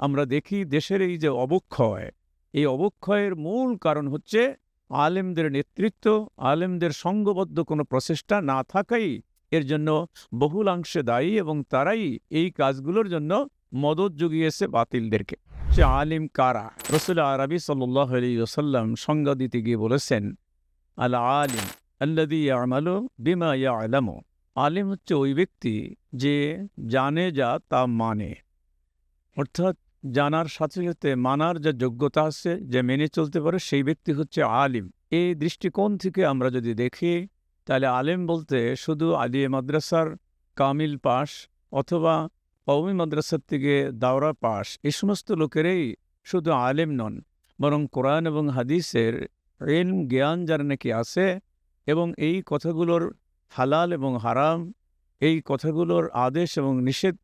আমরা দেখি দেশের এই যে অবক্ষয়, এই অবক্ষয়ের মূল কারণ হচ্ছে আলেমদের নেতৃত্ব, আলেমদের সঙ্গবদ্ধ কোনো প্রচেষ্টা না থাকাই এর জন্য বহুলাংশে দায়ী এবং তারাই এই কাজগুলোর জন্য মদত জুগিয়েছে বাতিলদেরকে। সে আলিম কারা? রসুল আরবি সাল্লাহ আলিয়াল্লাম সংজ্ঞা দিতে গিয়ে বলেছেন, আল আলিম আল্লাদি আমালো বিমা ইয়া আলামো আলিম হচ্ছে ওই ব্যক্তি যে জানে যা তা মানে। অর্থাৎ জানার সাথে সাথে মানার যা যোগ্যতা আছে, যে মেনে চলতে পারে, সেই ব্যক্তি হচ্ছে আলিম। এই দৃষ্টিকোণ থেকে আমরা যদি দেখি, তাহলে আলেম বলতে শুধু আলিয়ে মাদ্রাসার কামিল পাশ অথবা কওমি মাদ্রাসার থেকে দাওরা পাস এই সমস্ত লোকেরাই শুধু আলেম নন, বরং কোরআন এবং হাদিসের রেল জ্ঞান যার নাকি আছে, এবং এই কথাগুলোর হালাল এবং হারাম, এই কথাগুলোর আদেশ এবং নিষেধ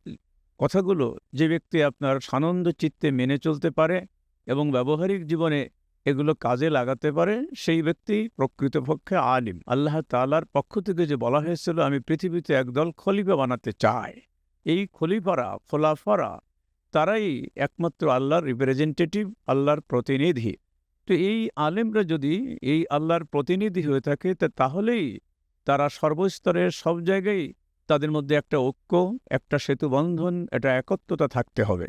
কথাগুলো যে ব্যক্তি আপনার সানন্দ চিত্তে মেনে চলতে পারে এবং ব্যবহারিক জীবনে এগুলো কাজে লাগাতে পারে, সেই ব্যক্তি প্রকৃতপক্ষে আলিম। আল্লাহ তালার পক্ষ থেকে যে বলা হয়েছিল, আমি পৃথিবীতে একদল খলিফা বানাতে চাই। এই খলিফারা, খোলাফারা, তারাই একমাত্র আল্লাহর রিপ্রেজেন্টেটিভ আল্লাহর প্রতিনিধি। তো এই আলেমরা যদি এই আল্লাহর প্রতিনিধি হয়ে থাকে তাহলেই তারা সর্বস্তরের সব জায়গায় তাদের মধ্যে একটা ঐক্য, একটা সেতুবন্ধন একটা একত্বতা থাকতে হবে।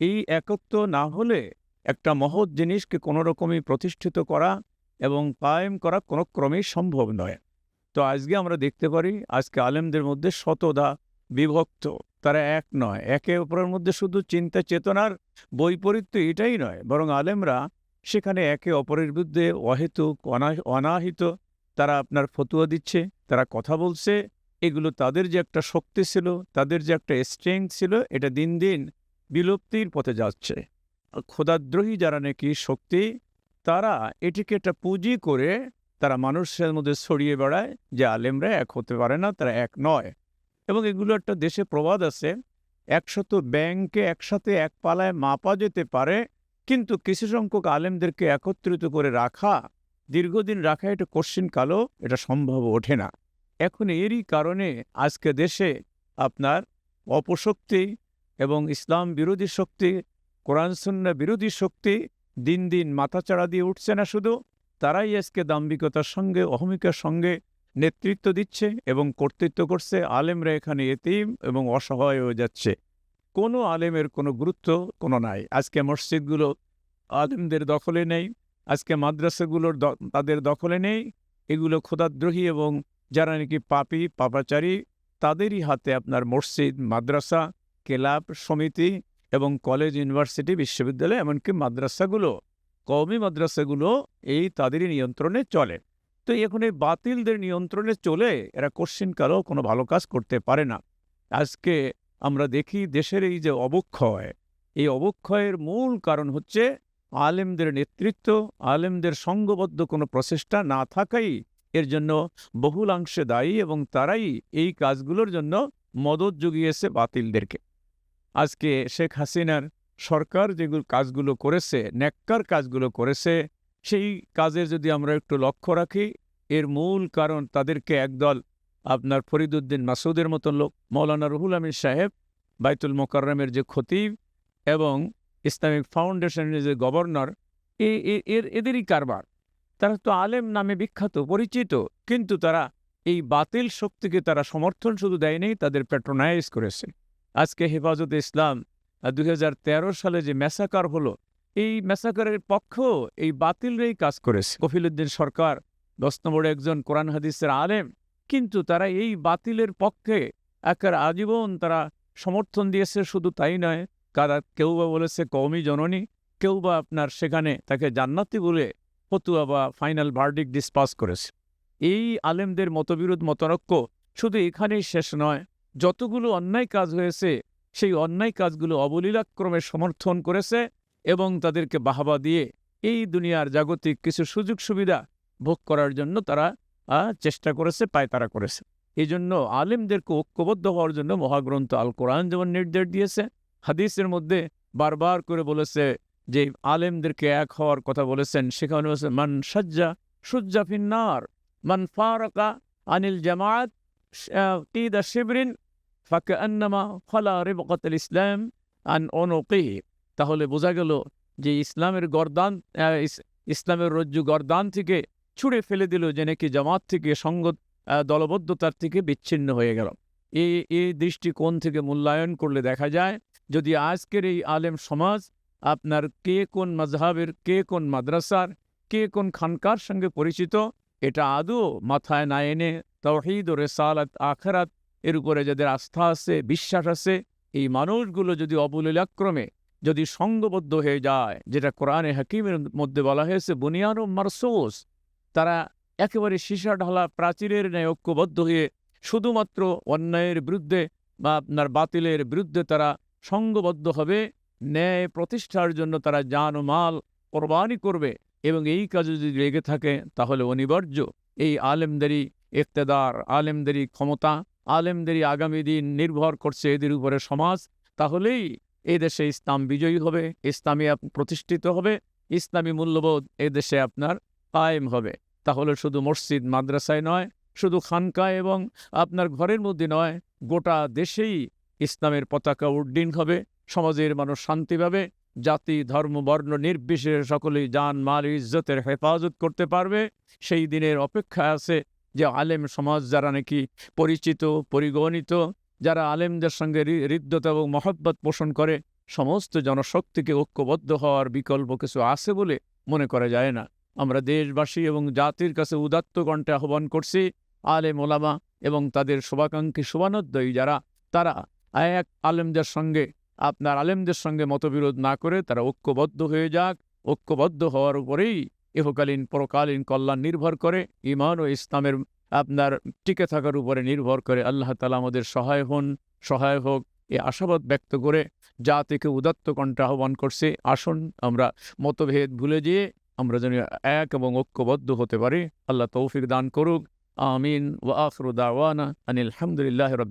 এই একত্ব না হলে একটা মহৎ জিনিসকে কোনো রকমই প্রতিষ্ঠিত করা এবং কায়েম করা কোনো ক্রমেই সম্ভব নয়। তো আজকে আমরা দেখতে পারি, আজকে আলেমদের মধ্যে শতদা বিভক্ত। তারা এক নয়, একে অপরের মধ্যে শুধু চিন্তা, চেতনার বৈপরীত্য এটাই নয়, বরং আলেমরা সেখানে একে অপরের বিরুদ্ধে অহেতুক অনাহিত, তারা আপনার ফতুয়া দিচ্ছে, তারা কথা বলছে এগুলো তাদের যে একটা শক্তি ছিল, তাদের যে একটা স্ট্রেংথ ছিল, এটা দিন দিন বিলুপ্তির পথে যাচ্ছে। আর খোদাদ্রোহী যারা নাকি শক্তি, তারা এটিকে একটা পুঁজি করে তারা মানুষের মধ্যে ছড়িয়ে বেড়ায়, যে আলেমরা এক হতে পারে না, তারা এক নয়। এবং এগুলো একটা দেশে প্রবাদ আছে, একশত ব্যাংকে একসাথে এক পালায় মাপা যেতে পারে, কিন্তু কিছু সংখ্যক আলেমদেরকে একত্রিত করে রাখা, দীর্ঘদিন রাখা এটা কোশ্চিন কালো এটা সম্ভব ওঠে না। এখন এরই কারণে আজকে দেশে আপনার অপশক্তি এবং ইসলাম বিরোধী শক্তি, কোরআন, সুন্না বিরোধী শক্তি দিন দিন মাথাচাড়া দিয়ে উঠছে না শুধু, তারাই আজকে দাম্ভিকতার সঙ্গে, অহমিকার সঙ্গে নেতৃত্ব দিচ্ছে এবং কর্তৃত্ব করছে। আলেমরা এখানে এতিম এবং অসহায় হয়ে যাচ্ছে। কোনো আলেমের কোনো গুরুত্ব কোনো নাই। আজকে মসজিদগুলো আলেমদের দখলে নেই। আজকে মাদ্রাসাগুলোর তাদের দখলে নেই। এগুলো খোদাদ্রোহী এবং যারা নাকি পাপি, পাপাচারী, তাদেরই হাতে আপনার মসজিদ, মাদ্রাসা, ক্লাব সমিতি এবং কলেজ, ইউনিভার্সিটি, বিশ্ববিদ্যালয়, এমনকি মাদ্রাসাগুলো, কওমি মাদ্রাসাগুলো এই তাদেরই নিয়ন্ত্রণে চলে। তো এখন এই বাতিলদের নিয়ন্ত্রণে চলে এরা কোশ্চিনকালেও কোনো ভালো কাজ করতে পারে না। আজকে আমরা দেখি দেশের এই যে অবক্ষয়, এই অবক্ষয়ের মূল কারণ হচ্ছে আলেমদের নেতৃত্ব, আলেমদের সঙ্গবদ্ধ কোনো প্রচেষ্টা না থাকাই এর জন্য বহুলাংশে দায়ী এবং তারাই এই কাজগুলোর জন্য মদত জুগিয়েছে বাতিলদেরকে। আজকে শেখ হাসিনার সরকার যেগুলো কাজগুলো করেছে, ন্যাক্কার কাজগুলো করেছে, সেই কাজের যদি আমরা একটু লক্ষ্য রাখি, এর মূল কারণ তাদেরকে একদল আপনার ফরিদুদ্দিন মাসুদের মতন লোক, মৌলানা রুহুল আমিন সাহেব, বাইতুল মোকাররমের যে খতিব এবং ইসলামিক ফাউন্ডেশনের যে গভর্নর এর, এদেরই কারবার। তারা তো আলেম নামে বিখ্যাত, পরিচিত। কিন্তু তারা এই বাতিল শক্তিকে তারা সমর্থন শুধু দেয়নি, তাদের প্যাট্রোনাইজ করেছে। আজকে হেফাজতে ইসলাম দুই হাজার তেরো সালে যে ম্যাসাকার হলো, এই ম্যাসাকারের পক্ষ এই বাতিলরাই কাজ করেছে। কফিলুদ্দিন সরকার, দশ নম্বরে একজন কোরআন হাদিসের আলেম, কিন্তু তারা এই বাতিলের পক্ষে একার আজীবন তারা সমর্থন দিয়েছে, শুধু তাই নয় কারা কেউ বা বলেছে কওমি জননী, কেউ বা আপনার সেখানে তাকে জান্নাতি বলে ফতুয়া বা ফাইনাল ভার্ডিক ডিসপাস করেছে। এই আলেমদের মতবিরোধ, মতনক্য শুধু এখানেই শেষ নয়, যতগুলো অন্যায় কাজ হয়েছে, সেই অন্যায় কাজগুলো অবলীলাক্রমে সমর্থন করেছে এবং তাদেরকে বাহাবা দিয়ে এই দুনিয়ার জাগতিক কিছু সুযোগ সুবিধা ভোগ করার জন্য তারা চেষ্টা করেছে, পায়তারা করেছে। এই জন্য আলেমদেরকে ঐক্যবদ্ধ হওয়ার জন্য মহাগ্রন্থ আল কোরআন যেমন নির্দেশ দিয়েছে, হাদিসের মধ্যে বারবার করে বলেছে যে আলেমদেরকে এক হওয়ার কথা বলেছেন, সেখানে বলেছে মান সাজ্জা সুজ্জা ফিন্নার, মান ফারকা আনিল জামাত কিদা শিবরিন ফাকে আন্নামা ফলা রিবকাত ইসলাম আন অনুকিহি তাহলে বোঝা গেল যে ইসলামের গরদান ইসলামের রজ্জু গরদান থেকে ছুঁড়ে ফেলে দিল যে নাকি জামাত থেকে সঙ্গ দলবদ্ধতার থেকে বিচ্ছিন্ন হয়ে গেল। এই এই দৃষ্টিকোণ থেকে মূল্যায়ন করলে দেখা যায়, যদি আজকের এই আলেম সমাজ আপনার কে কোন মাজহাবের কে কোন মাদ্রাসার, কে কোন খানকার সঙ্গে পরিচিত, এটা আদৌ মাথায় না এনে তৌহিদ ও রেসালাত আখরাত এর উপরে যাদের আস্থা আছে, বিশ্বাস আছে, এই মানুষগুলো যদি অবলীলাক্রমে যদি সঙ্গবদ্ধ হয়ে যায়, যেটা কোরআনে হাকিমের মধ্যে বলা হয়েছে, বুনিয়ান ও মারসোস তারা একেবারে সীসা ঢালা প্রাচীরের ন্যায় ঐক্যবদ্ধ হয়ে শুধুমাত্র অন্যায়ের বিরুদ্ধে বা আপনার বাতিলের বিরুদ্ধে তারা সঙ্গবদ্ধ হবে ন্যায় প্রতিষ্ঠার জন্য তারা জান ও মাল কোরবানি করবে এবং এই কাজে যদি লেগে থাকে, তাহলে অনিবার্য। এই আলেমদেরই ইকতেদার, আলেমদেরই ক্ষমতা, আলেমদেরই আগামী দিন নির্ভর করছে এদের উপরে সমাজ। তাহলেই দেশে ইসলাম বিজয়ী হবে, ইসলামী প্রতিষ্ঠিত হবে, ইসলামী মূল্যবোধ দেশে আপনার কায়েম হবে। তাহলে শুধু মসজিদ, মাদ্রাসায় নয়, শুধু খানকা এবং আপনার ঘরের মধ্যে নয়, গোটা দেশেই ইসলামের পতাকা উড্ডীন হবে। সমাজের মানুষ শান্তি পাবে, জাতি, ধর্ম, বর্ণ নির্বিশেষে সকলেই জান, মাল, ইজ্জতের হেফাজত করতে পারবে। সেই দিনের অপেক্ষা আছে যে আলেম সমাজ যারা নাকি পরিচিত, পরিগণিত, যারা আলেমদের সঙ্গে হৃদ্যতা এবং মহব্বত পোষণ করে, সমস্ত জনশক্তিকে ঐক্যবদ্ধ হওয়ার বিকল্প কিছু আছে বলে মনে করা যায় না। আমরা দেশবাসী এবং জাতির কাছে উদাত্ত কণ্ঠে আহ্বান করছি, আলেম ওলামা এবং তাদের শুভাকাঙ্ক্ষী শুভানোদ্দয়ী যারা, তারা এক আলেমদের সঙ্গে আপনার আলেমদের সঙ্গে মতবিরোধ না করে তারা ঐক্যবদ্ধ হয়ে যাক। ঐক্যবদ্ধ হওয়ার উপরেই ইহকালীন পরকালীন কল্যাণ নির্ভর করে। ইমান ও ইসলামের আপনার টিকে থাকার উপরে নির্ভর করে। আল্লাহ তালা আমাদের সহায় হন, সহায় হোক। এ আশাবাদ ব্যক্ত করে জাতিকে উদাত্ত কণ্ঠে আহ্বান করছে। আসুন আমরা মতভেদ ভুলে যেয়ে আমরা যেন এক এবং ঐক্যবদ্ধ হতে পারি। আল্লাহ তৌফিক দান করুক। আমিন। ওয়া আখরু আনিল হামদুলিল্লাহ রব